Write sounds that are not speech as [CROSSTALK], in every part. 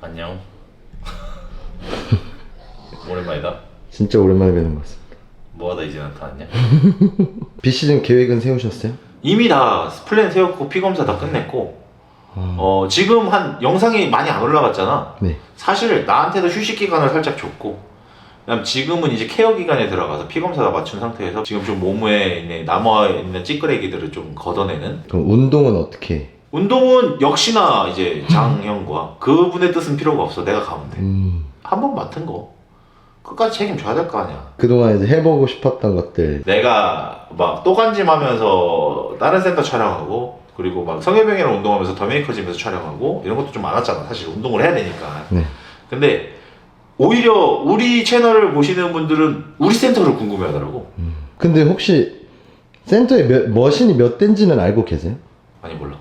안녕. [LAUGHS] 오랜만이다. 진짜 오랜만에 뵈는 것 같습니다. 뭐하다 이제 나타났냐? [LAUGHS] 비시즌 계획은 세우셨어요? 이미 다 플랜 세웠고 피 검사 다 끝냈고 어 지금 한 영상이 많이 안 올라갔잖아. 네. 사실 나한테도 휴식 기간을 살짝 줬고 그다음 지금은 이제 케어 기간에 들어가서 피 검사 다 맞춘 상태에서 지금 좀 몸에 있는 남아 있는 찌끄레기들을 좀 걷어내는 그럼 운동은 어떻게? 해? 운동은 역시나 이제 장형과 그분의 뜻은 필요가 없어 내가 가면 돼. 음. 한 번 맡은 거 끝까지 책임져야 될 거 아니야. 그동안 이제 해보고 싶었던 것들. 내가 막 또간짐하면서 다른 센터 촬영하고 그리고 막 성해병이랑 운동하면서 더메이커 짐에서 촬영하고 이런 것도 좀 많았잖아 사실 운동을 해야 되니까 네. 근데 오히려 우리 채널을 보시는 분들은 우리 센터를 궁금해하더라고 근데 혹시 센터에 몇, 머신이 몇 대인지는 알고 계세요? 아니 몰라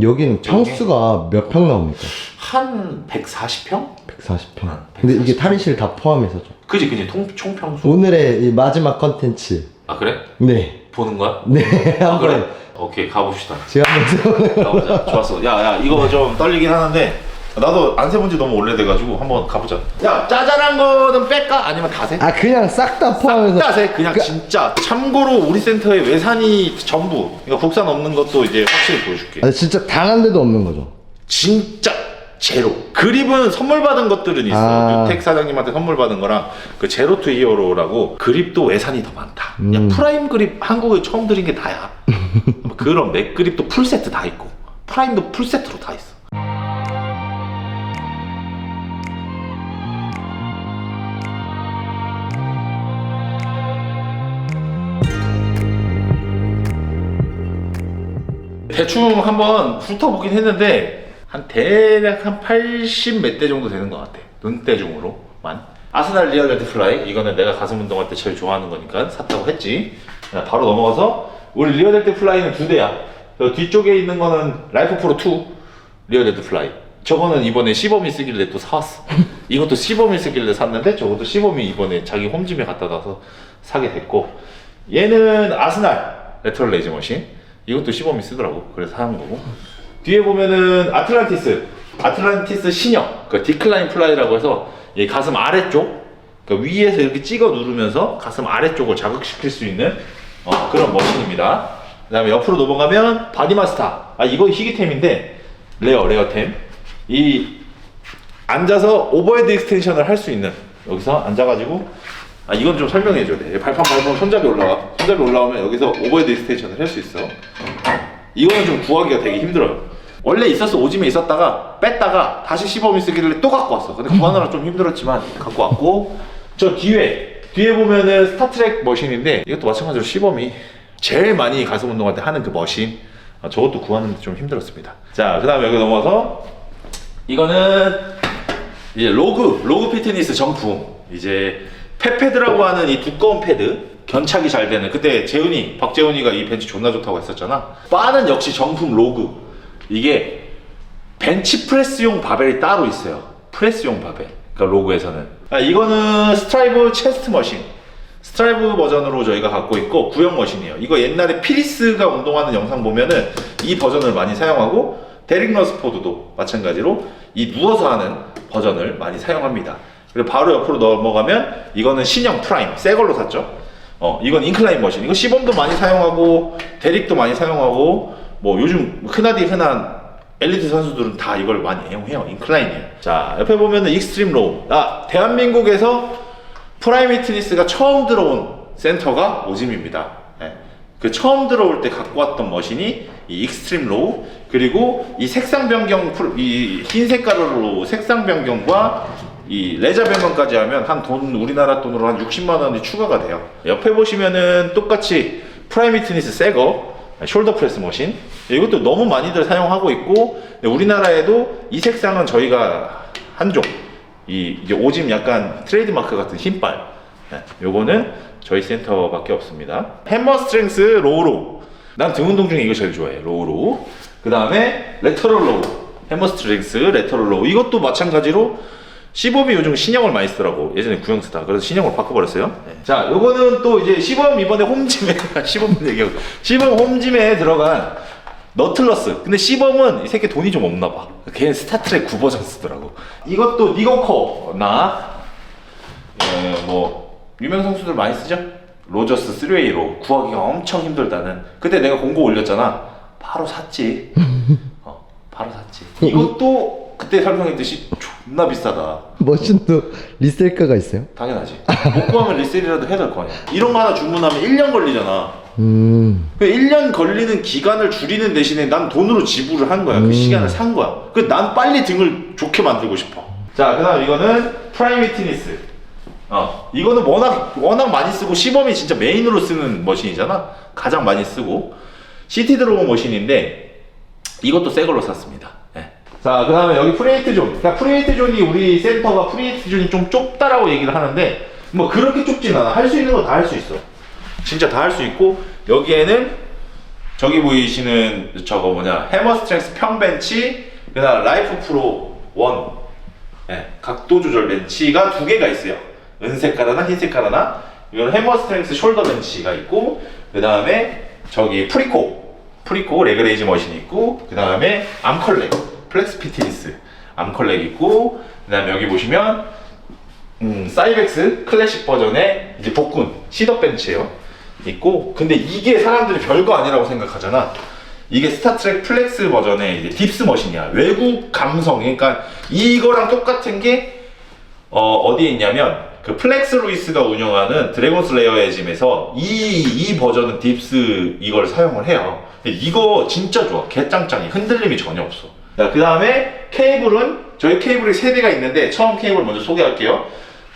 여기는 평수가 몇 평 나옵니까? 한 140평? 140평. 아, 근데 이게 140평. 탈의실 다 포함해서 죠. 그지 그지 통, 총평수 오늘의 이 마지막 컨텐츠. 아 그래? 네. 보는 거야? 네. 아 한번 그래? 오케이 가봅시다 제가 한번. 가보자. 좋았어. 야, 야, 이거 좀 떨리긴 하는데 나도 안 세본 지 너무 오래돼가지고 한번 가보자. 야, 짜잘한 거는 뺄까? 아니면 다 세? 아 그냥 싹 다 포함해서. 다 세. 그냥 그- 진짜. 참고로 우리 센터에 외산이 전부. 이거 국산 없는 것도 이제 확실히 보여줄게. 아 진짜 단한 대도 없는 거죠. 진짜 제로. 그립은 선물 받은 것들은 있어. 아. 유택 사장님한테 선물 받은 거랑 그 제로 투 히어로라고 그립도 외산이 더 많다. 음. 야, 프라임 그립 한국에 처음 들인 게 나야. 그런 맥 그립도 풀 세트 다 있고 프라임도 풀 세트로 다 있어. 대충 한번 훑어보긴 했는데 한 대략 한 80 몇 대 정도 되는 것 같아 눈대중으로만. 아스날 리얼 레드 플라이 이거는 내가 가슴 운동할 때 제일 좋아하는 거니까 샀다고 했지. 자, 바로 넘어가서 우리 리얼 레드 플라이는 두 대야. 저 뒤쪽에 있는 거는 라이프 프로 2 리얼 레드 플라이 저거는 이번에 시범이 쓰길래 또 사왔어. [LAUGHS] 이것도 시범이 쓰길래 샀는데 저것도 시범이 이번에 자기 홈짐에 갖다 놔서 사게 됐고 얘는 아스날 레트럴 레이저 머신 이것도 시범이 쓰더라고. 그래서 사는 거고. 뒤에 보면은 아틀란티스 아틀란티스 신형 그 디클라인 플라이라고 해서 이 가슴 아래쪽 그 위에서 이렇게 찍어 누르면서 가슴 아래쪽을 자극시킬 수 있는 어, 그런 머신입니다. 그 다음에 옆으로 넘어가면 바디마스타 아 이거 희귀템인데 레어 레어템. 이 앉아서 오버헤드 익스텐션을 할 수 있는 여기서 앉아가지고 아 이건 좀 설명해 줘야 돼. 발판 밟으면 손잡이 올라와. 손잡이 올라오면 여기서 오버헤드 익스텐션을 할 수 있어. 이거는 좀 구하기가 되게 힘들어요. 원래 있었어. 오짐에 있었다가 뺐다가 다시 시범이 쓰기를 또 갖고 왔어. 근데 구하느라 좀 힘들었지만 갖고 왔고. 저 뒤에 뒤에 보면은 스타트랙 머신인데 이것도 마찬가지로 시범이 제일 많이 가슴 운동할 때 하는 그 머신. 아, 저것도 구하는데 좀 힘들었습니다. 자 그 다음에 여기 넘어가서 이거는 이제 로그 로그 피트니스 정품. 이제 페패드라고 하는 이 두꺼운 패드 견착이 잘 되는 그때 재훈이 박재훈이가 이 벤치 존나 좋다고 했었잖아. 바는 역시 정품 로그. 이게 벤치 프레스용 바벨이 따로 있어요. 프레스용 바벨. 그러니까 로그에서는. 아, 이거는 스트라이브 체스트 머신. 스트라이브 버전으로 저희가 갖고 있고 구형 머신이에요. 이거 옛날에 피리스가 운동하는 영상 보면은 이 버전을 많이 사용하고 데릭 러스포드도 마찬가지로 이 누워서 하는 버전을 많이 사용합니다 그리고 바로 옆으로 넘어가면 이거는 신형 프라임 새 걸로 샀죠. 어 이건 인클라인 머신. 이거 시범도 많이 사용하고 데릭도 많이 사용하고 뭐 요즘 흔하디 흔한 엘리트 선수들은 다 이걸 많이 애용해요 인클라인이에요. 자 옆에 보면은 익스트림 로우. 아 대한민국에서 프라이미 트니스가 처음 들어온 센터가 오짐입니다. 예. 그 처음 들어올 때 갖고 왔던 머신이 이 익스트림 로우. 그리고 이 색상 변경 이 흰 색깔로 색상 변경과 이 레저 변경까지 하면 한 돈 우리나라 돈으로 한 60만 원이 추가가 돼요. 옆에 보시면은 똑같이 프라이미 트니스 새거 숄더 프레스 머신 이것도 너무 많이들 사용하고 있고 우리나라에도 이 색상은 저희가 한종 이 이제 오짐 약간 트레이드 마크 같은 흰빨. 네, 요거는 저희 센터밖에 없습니다. 해머 스트렝스 로우로. 난 등 운동 중에 이거 제일 좋아해. 로우로. 그 다음에 레터럴 로우. 해머 스트렝스 레터럴 로우. 이것도 마찬가지로 시범이 요즘 신형을 많이 쓰더라고. 예전에 구형 쓰다. 그래서 신형으로 바꿔버렸어요. 네. 자, 요거는 또 이제 시범 이번에 홈짐에 [LAUGHS] 시범 얘기하고 시범 홈짐에 들어간 너틀러스. 근데 시범은 이 새끼 돈이 좀 없나 봐. 걔는 스타트랙 9버전 쓰더라고. 이것도 니거커나 예, 뭐 유명 선수들 많이 쓰죠. 로저스 3웨이로 구하기가 엄청 힘들다는. 그때 내가 공고 올렸잖아. 바로 샀지. [LAUGHS] 어, 바로 샀지. 이것도 그때 설명했듯이 존나 비싸다. 머신도 리셀가가 있어요? 당연하지. 못 구하면 리셀이라도 해야 될 거 아니야. 이런 거 하나 주문하면 1년 걸리잖아. 음. 그 1년 걸리는 기간을 줄이는 대신에 난 돈으로 지불을 한 거야. 그 음. 시간을 산 거야. 그 난 빨리 등을 좋게 만들고 싶어. 자, 그 다음 이거는 프라이미티니스. 어, 이거는 워낙 워낙 많이 쓰고 시범이 진짜 메인으로 쓰는 머신이잖아. 가장 많이 쓰고 시티 드로우 머신인데 이것도 새 걸로 샀습니다. 예. 자, 그 다음에 여기 프리에이트 존. 그러니까 프리에이트 존이 우리 센터가 프리에이트 존이 좀 좁다라고 얘기를 하는데 뭐 그렇게 좁진 않아. 할 수 있는 거 다 할 수 있어. 진짜 다 할 수 있고 여기에는 저기 보이시는 저거 뭐냐 해머 스트렝스 평 벤치 그다음 라이프 프로 원 예, 각도 조절 벤치가 두 개가 있어요 은색깔 하나 흰색깔 하나 이건 해머 스트렝스 숄더 벤치가 있고 그 다음에 저기 프리코 프리코 레그레이즈 머신 있고 그 다음에 암컬렉 플렉스 피티니스 암컬렉 있고 그 다음에 여기 보시면 음, 사이벡스 클래식 버전의 이제 복근 시더 벤치예요. 있고 근데 이게 사람들이 별거 아니라고 생각하잖아. 이게 스타트랙 플렉스 버전의 이제 딥스 머신이야. 외국 감성. 그러니까 이거랑 똑같은 게 어, 어디에 있냐면 그 플렉스 루이스가 운영하는 드래곤 슬레이어의 짐에서 이, 이 버전은 딥스 이걸 사용을 해요. 근데 이거 진짜 좋아. 개짱짱이. 흔들림이 전혀 없어. 자, 그 다음에 케이블은 저희 케이블이 세 대가 있는데 처음 케이블 먼저 소개할게요.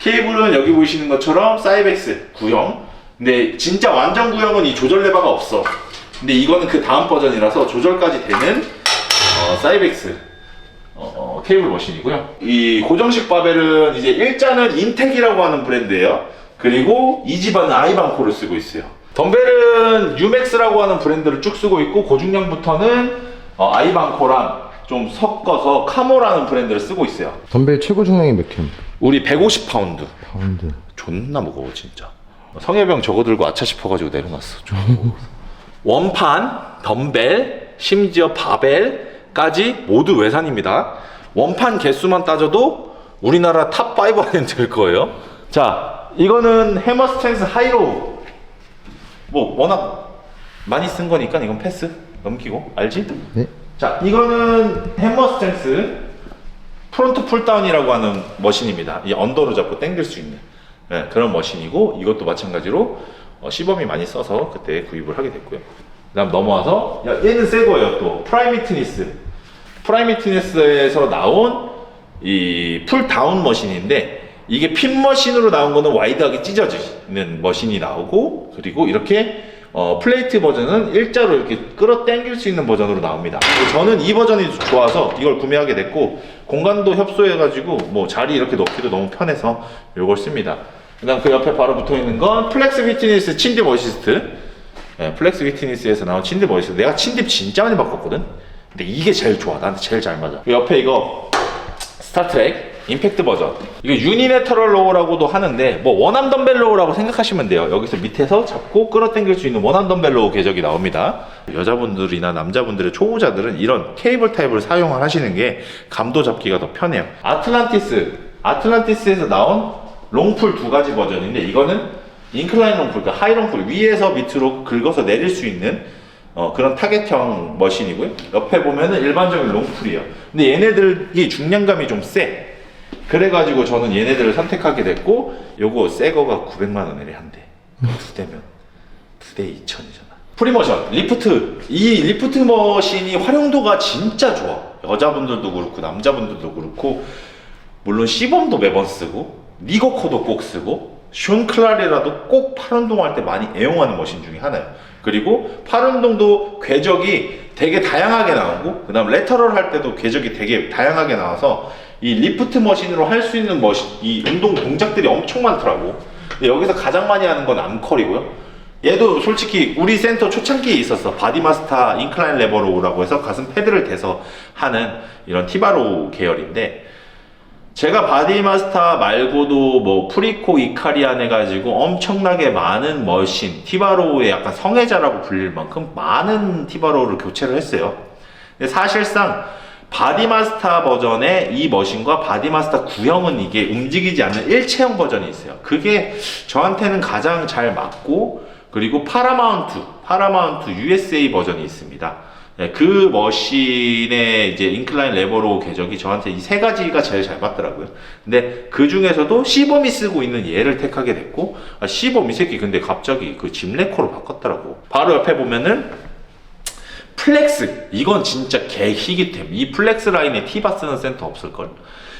케이블은 여기 보이시는 것처럼 사이벡스 구형. 근데 진짜 완전 구형은 이 조절 레버가 없어. 근데 이거는 그 다음 버전이라서 조절까지 되는 어, 사이벡스 어, 어, 케이블 머신이고요. 이 고정식 바벨은 이제 일자는 인텍이라고 하는 브랜드예요. 그리고 이 집안은 아이방코를 쓰고 있어요. 덤벨은 유맥스라고 하는 브랜드를 쭉 쓰고 있고 고중량부터는 어, 아이방코랑 좀 섞어서 카모라는 브랜드를 쓰고 있어요. 덤벨 최고 중량이 몇 킬로입니까? 우리 150파운드. 파운드. 존나 무거워 진짜. 성해병 저거 들고 아차 싶어가지고 내려놨어. 원판, 덤벨, 심지어 바벨까지 모두 외산입니다. 원판 개수만 따져도 우리나라 탑5 안에 들 거예요. 자, 이거는 해머 스트렝스 하이로우. 뭐 워낙 많이 쓴 거니까 이건 패스 넘기고 알지? 네. 자, 이거는 해머 스탠스 프론트 풀다운이라고 하는 머신입니다. 이 언더로 잡고 당길 수 있는 네, 그런 머신이고 이것도 마찬가지로 어, 시범이 많이 써서 그때 구입을 하게 됐고요. 그다음 넘어와서 야, 얘는 새 거예요 또 프라이미트니스 프라이미트니스에서 나온 이 풀다운 머신인데 이게 핀 머신으로 나온 거는 와이드하게 찢어지는 머신이 나오고 그리고 이렇게 어, 플레이트 버전은 일자로 이렇게 끌어 당길 수 있는 버전으로 나옵니다. 저는 이 버전이 좋아서 이걸 구매하게 됐고 공간도 협소해가지고 뭐 자리 이렇게 넣기도 너무 편해서 이걸 씁니다. 그다음 그 옆에 바로 붙어 있는 건 플렉스 비트니스 친딥 어시스트. 예, 플렉스 비트니스에서 나온 친딥 어시스트. 내가 친딥 진짜 많이 바꿨거든. 근데 이게 제일 좋아. 나한테 제일 잘 맞아. 그 옆에 이거 스타트랙 임팩트 버전 이거 유니네터럴 로우라고도 하는데 뭐 원암 덤벨 로우라고 생각하시면 돼요 여기서 밑에서 잡고 끌어당길 수 있는 원암 덤벨 로우 궤적이 나옵니다 여자분들이나 남자분들의 초보자들은 이런 케이블 타입을 사용을 하시는 게 감도 잡기가 더 편해요 아틀란티스 아틀란티스에서 나온 롱풀 두 가지 버전인데 이거는 인클라인 롱풀 그러니까 하이 롱풀 위에서 밑으로 긁어서 내릴 수 있는 어, 그런 타겟형 머신이고요. 옆에 보면은 일반적인 롱풀이에요. 근데 얘네들이 중량감이 좀 세. 그래가지고 저는 얘네들을 선택하게 됐고, 요거 새 거가 900만 원이래 한 대. 두 대면 두 대 2천이잖아. 프리모션, 리프트. 이 리프트 머신이 활용도가 진짜 좋아. 여자분들도 그렇고 남자분들도 그렇고 물론 시범도 매번 쓰고 니거코도 꼭 쓰고 슌클라리라도 꼭 팔운동 할 때 많이 애용하는 머신 중에 하나예요. 그리고 팔운동도 궤적이 되게 다양하게 나오고 그다음 레터럴 할 때도 궤적이 되게 다양하게 나와서 이 리프트 머신으로 할 수 있는 머신 이 운동 동작들이 엄청 많더라고. 근데 여기서 가장 많이 하는 건 암컬이고요. 얘도 솔직히 우리 센터 초창기에 있었어. 바디마스터 인클라인 레버로우라고 해서 가슴 패드를 대서 하는 이런 티바로우 계열인데 제가 바디마스터 말고도 뭐 프리코 이카리안 해가지고 엄청나게 많은 머신 티바로우의 약간 성애자라고 불릴 만큼 많은 티바로우를 교체를 했어요. 근데 사실상 바디마스터 버전의 이 머신과 바디마스터 구형은 이게 움직이지 않는 일체형 버전이 있어요. 그게 저한테는 가장 잘 맞고 그리고 파라마운트, 파라마운트 USA 버전이 있습니다. 네, 그 머신의 이제 인클라인 레버로 궤적이 저한테 이 세 가지가 제일 잘 맞더라고요. 근데 그 중에서도 시범이 쓰고 있는 얘를 택하게 됐고, 아, 시범 이 새끼 근데 갑자기 그 짐레코로 바꿨더라고. 바로 옆에 보면은 플렉스. 이건 진짜 개희귀템. 이 플렉스 라인에 티바 쓰는 센터 없을걸.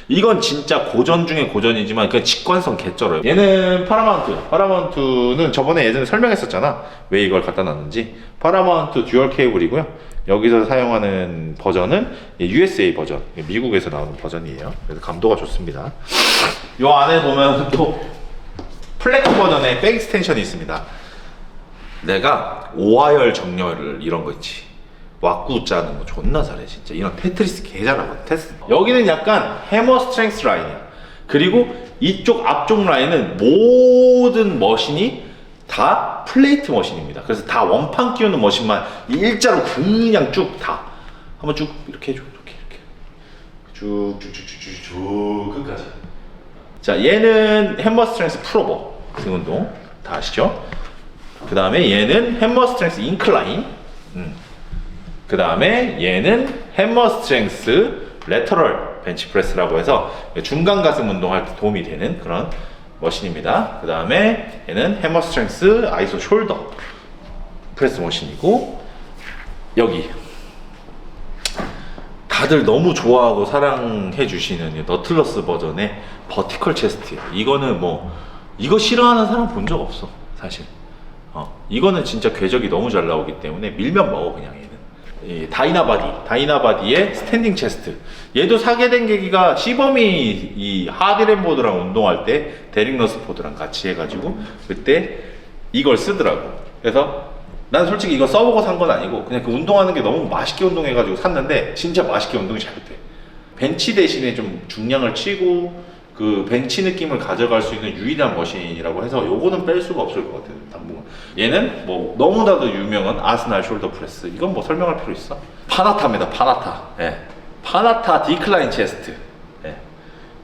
이건 진짜 고전 중에 고전이지만 그 직관성 개쩔어요. 얘는 파라마운트. 파라마운트는 저번에 예전에 설명했었잖아. 왜 이걸 갖다 놨는지. 파라마운트 듀얼 케이블이고요. 여기서 사용하는 버전은 USA 버전. 미국에서 나오는 버전이에요. 그래서 감도가 좋습니다. 요 안에 보면 또 플렉스 버전의 백 익스텐션이 있습니다. 내가 오하열 정렬을 이런 거 있지. 왁구 짜는 거 존나 잘해 진짜. 이런 테트리스 개 잘하거든 테스. 여기는 약간 해머 스트렝스 라인이야. 그리고 이쪽 앞쪽 라인은 모든 머신이 다 플레이트 머신입니다. 그래서 다 원판 끼우는 머신만 일자로 그냥 쭉 다. 한번 쭉 이렇게 해줘 이렇게 이렇게. 쭉쭉쭉쭉쭉 끝까지. 자 얘는 해머 스트렝스 프로버. 등 운동. 다 아시죠? 그 다음에 얘는 해머 스트렝스 인클라인. 음. 그 다음에 얘는 해머 스트렝스 레터럴 벤치프레스라고 해서 중간 가슴 운동할 때 도움이 되는 그런 머신입니다. 그 다음에 얘는 해머 스트렝스 아이소 숄더 프레스 머신이고 여기 다들 너무 좋아하고 사랑해 주시는 이 너틀러스 버전의 버티컬 체스트예요. 이거는 뭐 이거 싫어하는 사람 본 적 없어 사실. 어 이거는 진짜 궤적이 너무 잘 나오기 때문에 밀면 먹어 그냥. 이 다이나바디, 다이나바디의 스탠딩 체스트. 얘도 사게 된 계기가 시범이 이 하드램보드랑 운동할 때 데릭 러스포드랑 같이 해가지고 그때 이걸 쓰더라고. 그래서 난 솔직히 이거 써보고 산 건 아니고 그냥 그 운동하는 게 너무 맛있게 운동해가지고 샀는데 진짜 맛있게 운동이 잘 돼. 벤치 대신에 좀 중량을 치고 그 벤치 느낌을 가져갈 수 있는 유일한 머신이라고 해서 요거는 뺄 수가 없을 것 같아요. 당분간 얘는 뭐 너무나도 유명한 아스날 숄더 프레스. 이건 뭐 설명할 필요 있어? 파나타입니다 파나타. 예. 파나타 디클라인 체스트. 예.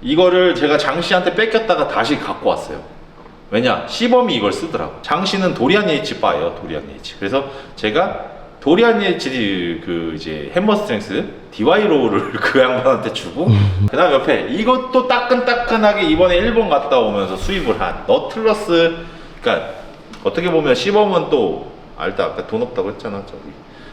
이거를 제가 장씨한테 뺏겼다가 다시 갖고 왔어요. 왜냐? 시범이 이걸 쓰더라고. 장씨는 도리안 예이치 바예요 도리안 예이치. 그래서 제가 도리안 예이치 그 이제 햄머 스트렝스 DY 로우를 [LAUGHS] 그 양반한테 주고 그 다음 옆에 이것도 따끈따끈하게 이번에 일본 갔다 오면서 수입을 한 너틀러스 그러니까 어떻게 보면 시범은 또 알다 아까 돈 없다고 했잖아 저기.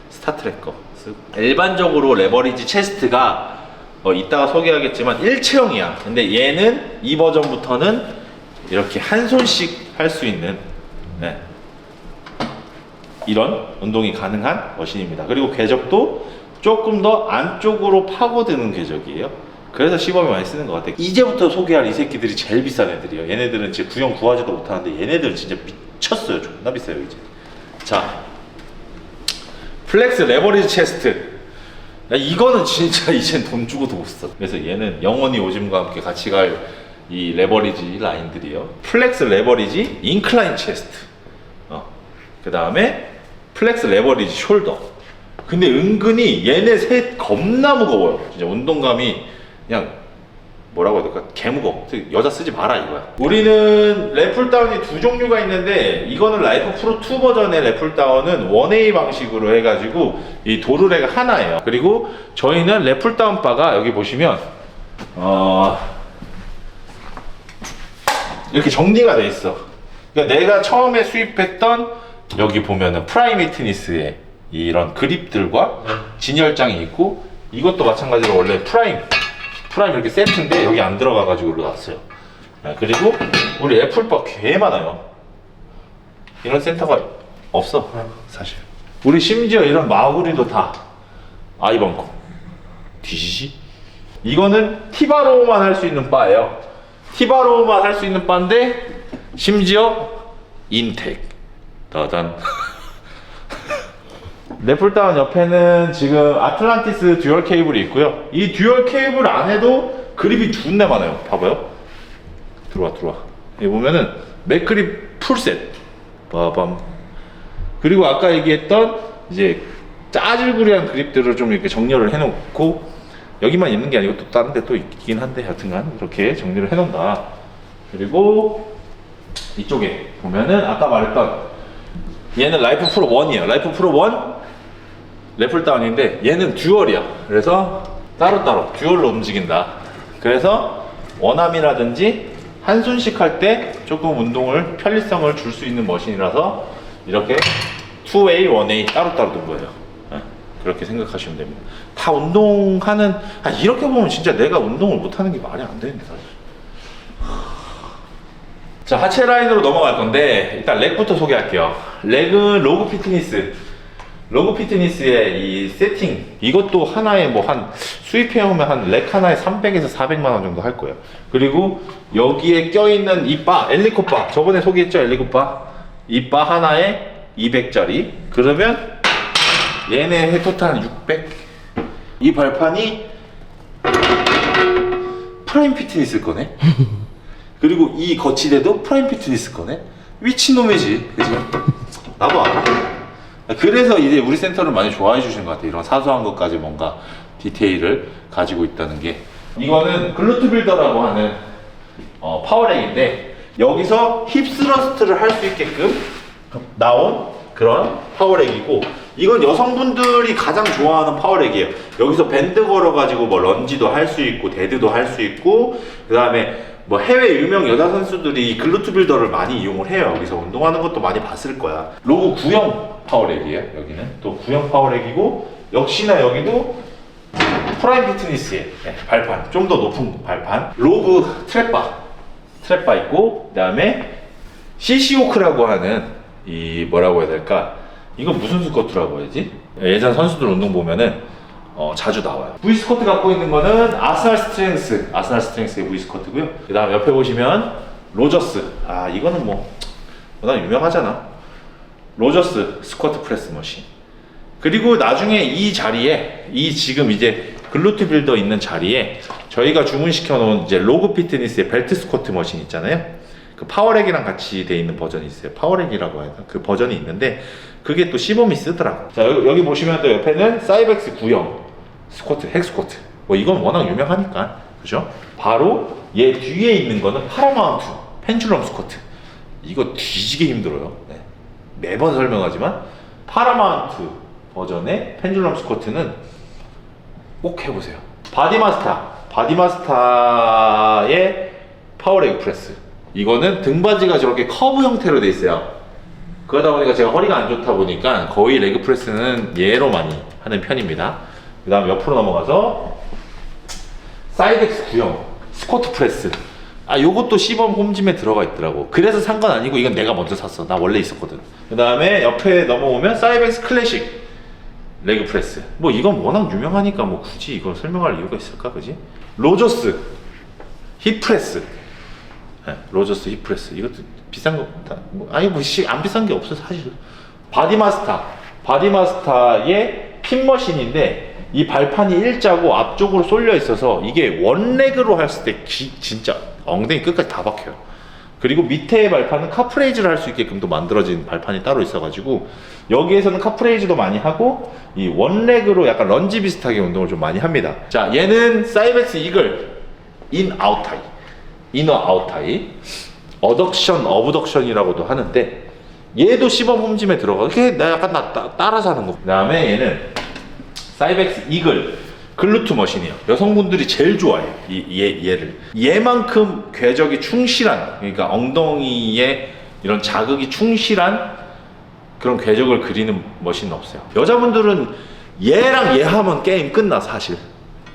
스타트랙 거. 쓰고 일반적으로 레버리지 체스트가 어, 이따가 소개하겠지만 일체형이야. 근데 얘는 이 버전부터는 이렇게 한 손씩 할 수 있는 네. 이런 운동이 가능한 머신입니다. 그리고 궤적도 조금 더 안쪽으로 파고드는 궤적이에요. 그래서 시범이 많이 쓰는 것 같아요. 이제부터 소개할 이 새끼들이 제일 비싼 애들이에요. 얘네들은 진짜 구형 구하지도 못하는데 얘네들은 진짜 미쳤어요. 존나 비싸요 이제. 자, 플렉스 레버리지 체스트. 야, 이거는 진짜 [LAUGHS] 이젠 돈 주고도 못 써. 그래서 얘는 영원히 오줌과 함께 같이 갈 이 레버리지 라인들이에요. 플렉스 레버리지 인클라인 체스트. 어. 그 다음에 플렉스 레버리지 숄더. 근데 은근히 얘네 셋 겁나 무거워요. 진짜 운동감이 그냥 뭐라고 해야 될까? 개무거워. 여자 쓰지 마라 이거야. 우리는 래플다운이 두 종류가 있는데 이거는 라이프 프로 2 버전의 래플다운은 1A 방식으로 해가지고 이 도르래가 하나예요. 그리고 저희는 래플다운 바가 여기 보시면 어 이렇게 정리가 돼 있어. 그러니까 내가 처음에 수입했던 여기 보면은 프라이미트니스의 이런 그립들과 진열장이 있고 이것도 마찬가지로 원래 프라임 프라임 이렇게 세트인데 여기 안 들어가가지고 놨어요. 아, 그리고 우리 애플바 개 많아요. 이런 센터가 없어 사실. 우리 심지어 이런 마구리도 다 아이번코 뒤지지? 이거는 티바로만 할 수 있는 바예요. 티바로만 할 수 있는 바인데 심지어 인텍 따단 [LAUGHS] 래플다운 옆에는 지금 아틀란티스 듀얼 케이블이 있고요 이 듀얼 케이블 안에도 그립이 존나 많아요. 봐봐요. 들어와 들어와. 여기 보면은 맥그립 풀셋. 빠밤. 그리고 아까 얘기했던 이제 짜질구리한 그립들을 좀 이렇게 정렬을 해놓고 여기만 있는 게 아니고 또 다른 데 또 있긴 한데 하여튼간 이렇게 정리를 해놓는다. 그리고 이쪽에 보면은 아까 말했던 얘는 라이프 프로 1이에요. 라이프 프로 1 래플 다운인데 얘는 듀얼이야. 그래서 따로따로 듀얼로 움직인다. 그래서 원암이라든지 한 손씩 할 때 조금 운동을 편리성을 줄 수 있는 머신이라서 이렇게 2A, 1A 따로따로 둔 거예요. 예, 그렇게 생각하시면 됩니다. 다 운동하는 아, 이렇게 보면 진짜 내가 운동을 못하는 게 말이 안 되는데 사실. 자 하체 라인으로 넘어갈 건데 일단 렉부터 소개할게요. 렉은 로그 피트니스. 로그 피트니스의 이 세팅 이것도 하나에 뭐 한 수입해 오면 한 렉 하나에 300에서 400만 원 정도 할 거예요. 그리고 여기에 껴 있는 이 바 엘리코 바 저번에 소개했죠 엘리코 바이 바 하나에 200짜리 그러면 얘네 해토탈 600. 이 발판이 프라임 피트니스 거네. [LAUGHS] 그리고 이 거치대도 프라임 피트니스 거네. 미친놈이지, 그지? 나도 알아. 그래서 이제 우리 센터를 많이 좋아해 주시는 것 같아요. 이런 사소한 것까지 뭔가 디테일을 가지고 있다는 게. 이거는 글루트 빌더라고 하는 어, 파워렉인데 여기서 힙 스러스트를 할 수 있게끔 나온 그런 파워렉이고 이건 여성분들이 가장 좋아하는 파워렉이에요. 여기서 밴드 걸어가지고 뭐 런지도 할 수 있고 데드도 할 수 있고 그 다음에 뭐 해외 유명 여자 선수들이 이 글루트 빌더를 많이 이용을 해요. 여기서 운동하는 것도 많이 봤을 거야. 로고 구형 파워렉이에요. 여기는 또 구형 파워렉이고 역시나 여기도 프라임 피트니스의 네, 발판 좀 더 높은 발판 로그 트랩바 트랩바 있고 그 다음에 CC오크라고 하는 이 뭐라고 해야 될까 이거 무슨 스쿼트라고 해야지 예전 선수들 운동 보면은 어, 자주 나와요. V 스쿼트 갖고 있는 거는 아스날 스트렝스 아스날 스트렝스의 V 스쿼트고요. 그 다음 옆에 보시면 로저스. 아 이거는 뭐 워낙 유명하잖아. 로저스 스쿼트 프레스 머신. 그리고 나중에 이 자리에 이 지금 이제 글루트 빌더 있는 자리에 저희가 주문시켜 놓은 이제 로그 피트니스의 벨트 스쿼트 머신 있잖아요. 그 파워렉이랑 같이 돼 있는 버전이 있어요. 파워렉이라고 해서 그 버전이 있는데 그게 또 시범이 쓰더라고. 자 여기, 여기 보시면 또 옆에는 사이벡스 구형 스쿼트, 핵 스쿼트. 뭐 이건 워낙 유명하니까 그죠? 바로 얘 뒤에 있는 거는 파라마운트 펜줄럼 스쿼트. 이거 뒤지게 힘들어요. 네. 매번 설명하지만 파라마운트 버전의 펜줄럼 스쿼트는 꼭 해보세요. 바디마스터, 바디마스터의 파워레그 프레스. 이거는 등받이가 저렇게 커브 형태로 돼 있어요. 그러다 보니까 제가 허리가 안 좋다 보니까 거의 레그 프레스는 얘로 많이 하는 편입니다. 그 다음 옆으로 넘어가서 사이덱스 구형 스쿼트 프레스. 아 요것도 시범 홈짐에 들어가 있더라고. 그래서 산 건 아니고 이건 내가 먼저 샀어. 나 원래 있었거든. 그 다음에 옆에 넘어오면 사이벡스 클래식 레그 프레스. 뭐 이건 워낙 유명하니까 뭐 굳이 이걸 설명할 이유가 있을까, 그지? 로저스 힙 프레스. 네, 로저스 힙 프레스. 이것도 비싼 거, 다, 뭐, 아니 뭐안 비싼 게 없어 사실. 바디마스터, 바디마스터의 핀 머신인데 이 발판이 일자고 앞쪽으로 쏠려 있어서 이게 원렉으로 했을 때 기- 진짜 엉덩이 끝까지 다 박혀요. 그리고 밑에 발판은 카프레이즈를 할 수 있게끔 또 만들어진 발판이 따로 있어가지고 여기에서는 카프레이즈도 많이 하고 이 원렉으로 약간 런지 비슷하게 운동을 좀 많이 합니다. 자, 얘는 사이벡스 이글 인 아웃타이, 이너 아웃타이, 어덕션 어브덕션이라고도 하는데 얘도 시범 홈짐에 들어가. 이게 나 약간 나 따, 따라서 하는 거. 그다음에 얘는 사이벡스 이글 글루트 머신이에요. 여성분들이 제일 좋아해요. 이, 얘, 얘를. 얘만큼 궤적이 충실한, 그러니까 엉덩이에 이런 자극이 충실한 그런 궤적을 그리는 머신은 없어요. 여자분들은 얘랑 얘 하면 게임 끝나, 사실.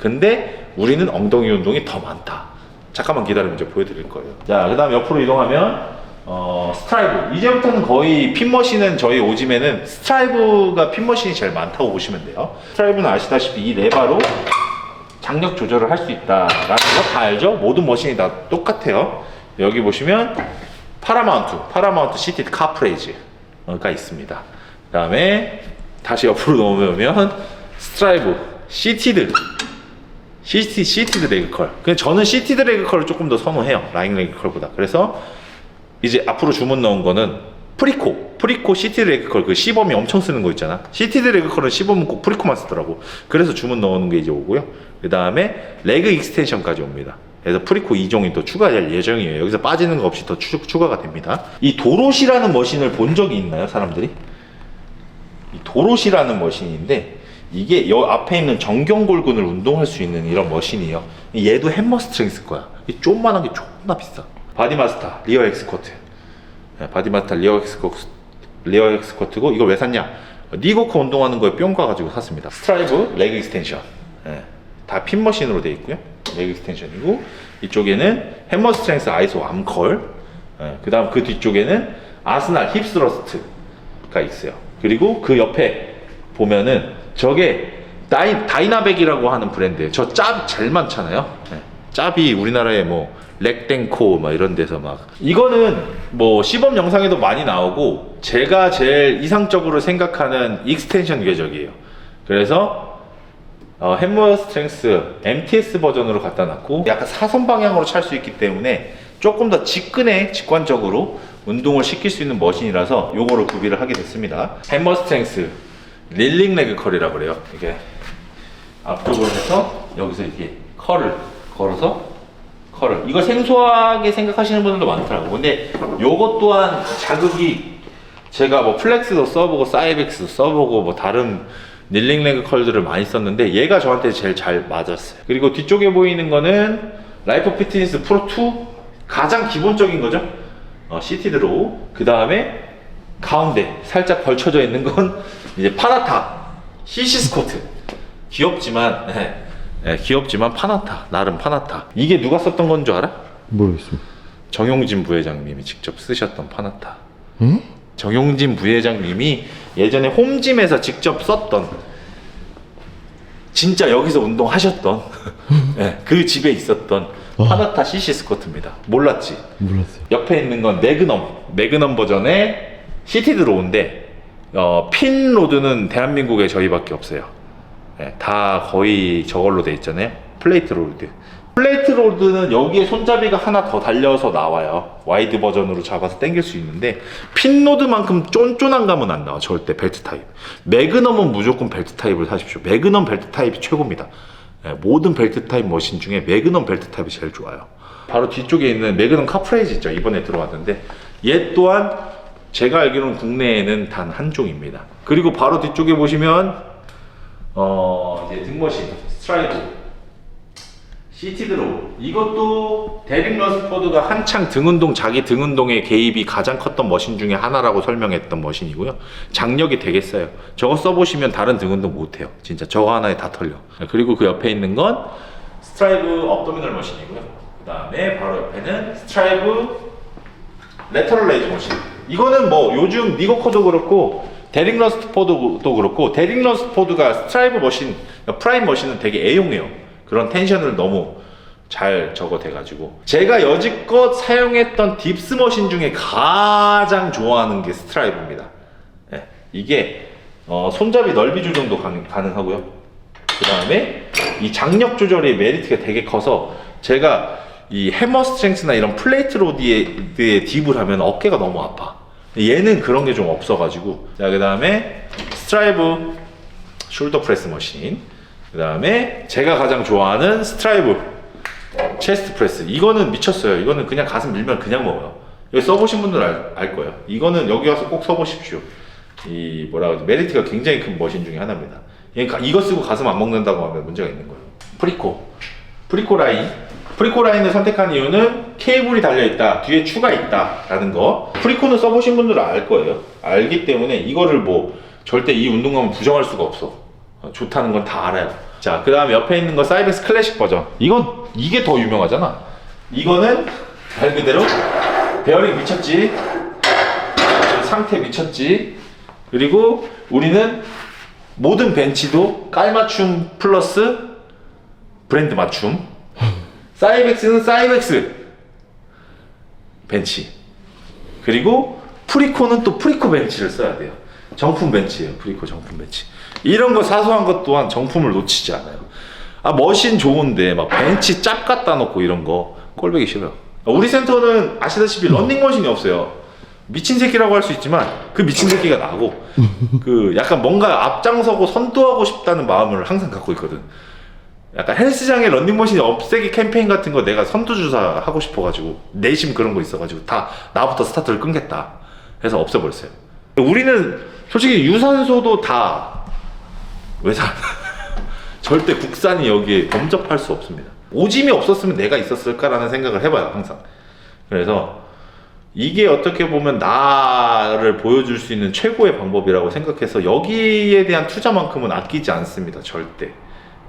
근데 우리는 엉덩이 운동이 더 많다. 잠깐만 기다리면 이제 보여드릴 거예요. 자, 그 다음 옆으로 이동하면, 어, 스트라이브. 이제부터는 거의 핀머신은 저희 오짐에는 스트라이브가 핀머신이 제일 많다고 보시면 돼요. 스트라이브는 아시다시피 이 레바로 장력 조절을 할 수 있다라는 거 다 알죠? 모든 머신이 다 똑같아요. 여기 보시면 파라마운트, 파라마운트 시티드 카프레이즈가 있습니다. 그 다음에 다시 옆으로 넘어오면 스트라이브, 시티드, 시티 시티드 레그컬. 저는 시티드 레그컬을 조금 더 선호해요. 라인 레그컬보다. 그래서 이제 앞으로 주문 넣은 거는 프리코, 프리코 시티 레그컬 그 시범이 엄청 쓰는 거 있잖아. 시티드 레그컬은 시범은 꼭 프리코만 쓰더라고. 그래서 주문 넣는 게 이제 오고요. 그 다음에 레그 익스텐션까지 옵니다. 그래서 프리코 2종이 또 추가될 예정이에요. 여기서 빠지는 거 없이 더 추, 추가가 됩니다. 이 도롯이라는 머신을 본 적이 있나요, 사람들이? 이 도롯이라는 머신인데 이게 여 앞에 있는 정경골근을 운동할 수 있는 이런 머신이에요. 얘도 햄머 스트렝스 거야. 이 조그만한 게 존나 비싸. 바디마스터 리어 엑스커트. 네, 바디마스터 리어 엑스커트 리어 엑스커트고 이걸 왜 샀냐? 니고커 운동하는 거에 뿅 가 가지고 샀습니다. 스트라이브 레그 익스텐션. 예, 다 핀 머신으로 되어 있고요. 레그 익스텐션이고 이쪽에는 햄머 스트렝스 아이소 암컬. 예, 그 다음 그 뒤쪽에는 아스날 힙스러스트가 있어요. 그리고 그 옆에 보면은 저게 다이, 다이나백이라고 하는 브랜드예요. 저 짭 제일 많잖아요. 네. 짭이 우리나라에 뭐 렉땡코 막 이런 데서 막 이거는 뭐 시범 영상에도 많이 나오고 제가 제일 이상적으로 생각하는 익스텐션 궤적이에요. 그래서 어, 햄머 스트렝스 MTS 버전으로 갖다 놨고 약간 사선 방향으로 찰 수 있기 때문에 조금 더 직근에 직관적으로 운동을 시킬 수 있는 머신이라서 요거를 구비를 하게 됐습니다. 햄머 스트렝스 릴링 레그 컬이라고 그래요. 이게 앞쪽으로 해서 여기서 이렇게 컬을 걸어서 컬을 이거 생소하게 생각하시는 분들도 많더라고. 근데 요것 또한 자극이 제가 뭐 플렉스도 써보고 사이벡스도 써보고 뭐 다른 닐링 레그 컬들을 많이 썼는데 얘가 저한테 제일 잘 맞았어요. 그리고 뒤쪽에 보이는 거는 라이프 피트니스 프로 2 가장 기본적인 거죠. 어, 시티 드로우. 그 다음에 가운데 살짝 걸쳐져 있는 건 [LAUGHS] 이제 파나타 스쿼트. 귀엽지만 네, 네, 귀엽지만 파나타 나름 파나타. 이게 누가 썼던 건 줄 알아? 모르겠습니다. 정용진 부회장님이 직접 쓰셨던 파나타. 응? 정용진 부회장님이 예전에 홈짐에서 직접 썼던 진짜 여기서 운동하셨던 [LAUGHS] 예, 그 집에 있었던 파나타 CC 스쿼트입니다. 몰랐지? 몰랐어요. 옆에 있는 건 매그넘 매그넘 버전의 시티 드로우인데 어, 핀 로드는 대한민국에 저희밖에 없어요. 예, 다 거의 저걸로 돼 있잖아요. 플레이트 로드. 플레이트 로드는 여기에 손잡이가 하나 더 달려서 나와요. 와이드 버전으로 잡아서 당길 수 있는데 핀 로드만큼 쫀쫀한 감은 안 나와. 절대 벨트 타입. 매그넘은 무조건 벨트 타입을 사십시오. 매그넘 벨트 타입이 최고입니다. 예, 모든 벨트 타입 머신 중에 매그넘 벨트 타입이 제일 좋아요. 바로 뒤쪽에 있는 매그넘 카프레이즈 있죠. 이번에 들어왔는데 얘 또한 제가 알기로는 국내에는 단 한 종입니다. 그리고 바로 뒤쪽에 보시면 어 이제 등머신 스트라이브 시티드로우 이것도 데릭 러스포드가 한창 등운동 자기 등운동의 개입이 가장 컸던 머신 중에 하나라고 설명했던 머신이고요. 장력이 되게 세요. 저거 써보시면 다른 등운동 못해요. 진짜 저거 하나에 다 털려. 그리고 그 옆에 있는 건 스트라이브 업도미널 머신이고요. 그 다음에 바로 옆에는 스트라이브 레터럴 레이즈 머신. 이거는 뭐 요즘 니거커도 그렇고 데릭 러스트포드도 그렇고 데릭 러스트포드가 스트라이브 머신, 프라임 머신은 되게 애용해요. 그런 텐션을 너무 잘 적어 돼가지고 제가 여지껏 사용했던 딥스 머신 중에 가장 좋아하는 게 스트라이브입니다. 예, 이게 어, 손잡이 넓이 조정도 가능, 가능하고요. 그 다음에 이 장력 조절의 메리트가 되게 커서 제가 이 해머 스트렝스나 이런 플레이트 로드에 딥을 하면 어깨가 너무 아파. 얘는 그런 게 좀 없어가지고. 자, 그 다음에 스트라이브 숄더 프레스 머신. 그 다음에 제가 가장 좋아하는 스트라이브 체스트 프레스. 이거는 미쳤어요. 이거는 그냥 가슴 밀면 그냥 먹어요. 이거 써보신 분들 알, 알 거예요. 이거는 여기 와서 꼭 써보십시오. 이 뭐라 그러지 메리트가 굉장히 큰 머신 중에 하나입니다. 얘 가- 이거 쓰고 가슴 안 먹는다고 하면 문제가 있는 거예요. 프리코, 프리코 라인. 프리코 라인을 선택한 이유는 케이블이 달려 있다, 뒤에 추가 있다 라는 거. 프리코는 써보신 분들은 알 거예요. 알기 때문에 이거를 뭐 절대 이 운동감을 부정할 수가 없어. 어, 좋다는 건 다 알아요. 자, 그 다음 옆에 있는 거 사이벡스 클래식 버전. 이건 이게 더 유명하잖아. 이거는 말 그대로 베어링 미쳤지. 상태 미쳤지. 그리고 우리는 모든 벤치도 깔맞춤 플러스 브랜드 맞춤. 사이벡스는 사이벡스 벤치. 그리고 프리코는 또 프리코 벤치를 써야 돼요. 정품 벤치예요. 프리코 정품 벤치. 이런 거 사소한 것 또한 정품을 놓치지 않아요. 아 머신 좋은데 막 벤치 짭 갖다 놓고 이런 거 꼴보기 싫어요. 우리 센터는 아시다시피 런닝머신이 없어요. 미친 새끼라고 할 수 있지만 그 미친 새끼가 나고 그 약간 뭔가 앞장서고 선도하고 싶다는 마음을 항상 갖고 있거든. 약간 헬스장에 런닝머신 없애기 캠페인 같은 거 내가 선두주사 하고 싶어가지고 내심 그런 거 있어가지고 다 나부터 스타트를 끊겠다 해서 없애버렸어요. 우리는 솔직히 유산소도 다 외산 [LAUGHS] 절대 국산이 여기에 범접할 수 없습니다. 오짐이 없었으면 내가 있었을까라는 생각을 해봐요 항상. 그래서 이게 어떻게 보면 나를 보여줄 수 있는 최고의 방법이라고 생각해서 여기에 대한 투자만큼은 아끼지 않습니다 절대.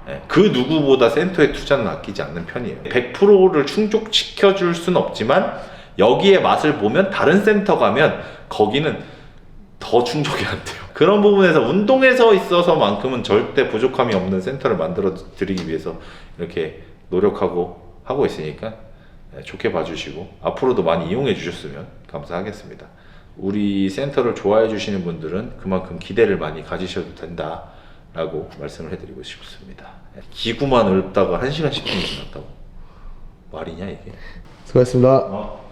예, 그 누구보다 센터에 투자는 아끼지 않는 편이에요. 100%를 충족시켜 줄 수는 없지만 여기에 맛을 보면 다른 센터 가면 거기는 더 충족이 안 돼요. 그런 부분에서 운동에서 있어서만큼은 절대 부족함이 없는 센터를 만들어 드리기 위해서 이렇게 노력하고 하고 있으니까 예, 좋게 봐주시고 앞으로도 많이 이용해 주셨으면 감사하겠습니다. 우리 센터를 좋아해 주시는 분들은 그만큼 기대를 많이 가지셔도 된다라고 말씀을 해드리고 싶습니다. 예, 기구만 읊다가 1시간 10분이 지났다고 말이냐 이게? 수고하셨습니다. 어?